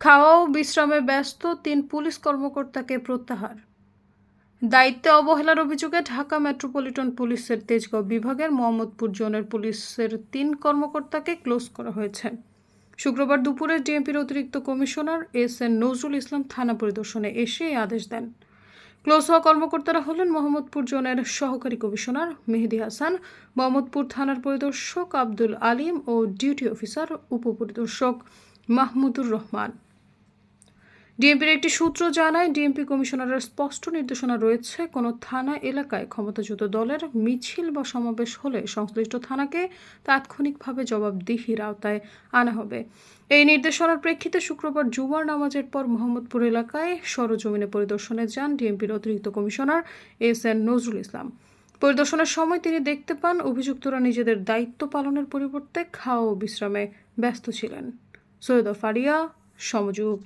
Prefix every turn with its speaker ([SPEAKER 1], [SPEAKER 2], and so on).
[SPEAKER 1] খাওয়া ও বিশ্রামে ব্যস্ত তিন পুলিশ কর্মকর্তাকে প্রত্যাহার। দায়িত্বে অবহেলার অভিযোগে ঢাকা মেট্রোপলিটন পুলিশের তেজগাঁও বিভাগের মোহাম্মদপুর জোনের পুলিশের তিন কর্মকর্তাকে ক্লোজ করা হয়েছে। শুক্রবার দুপুরে ডিএমপির অতিরিক্ত commissioner S N Nazrul Islam থানা পরিদর্শনে এসে এই আদেশ দেন। ক্লোজ হওয়া কর্মকর্তারা হলেন মোহাম্মদপুর জোনের সহকারী কমিশনার মেহেদি হাসান, মোহাম্মদপুর থানার পরিদর্শক আব্দুল আলিম ও ডিউটি অফিসার, উপপরিদর্শক মাহমুদুর রহমান। ডিএমপির একটি সূত্র জানায়, ডিএমপি কমিশনারের স্পষ্ট নির্দেশনা রয়েছে, কোনো থানা এলাকায় ক্ষমতাচ্যুত দলের মিছিল বা সমাবেশ হলে সংশ্লিষ্ট থানাকে তাৎক্ষণিকভাবে জবাবদিহির আওতায় আনা হবে। এই নির্দেশনার প্রেক্ষিতে শুক্রবার জুমার নামাজের পর মোহাম্মদপুর এলাকায় সরজমিনে পরিদর্শনে যান ডিএমপির অতিরিক্ত commissioner S N Nazrul Islam. পরিদর্শনের সময় তিনি দেখতে পান, অভিযুক্তরা নিজেদের দায়িত্ব পালনের পরিবর্তে খাওয়া ও বিশ্রামে ব্যস্ত ছিলেন। সৈয়দ ফারিয়া, সমযোগ।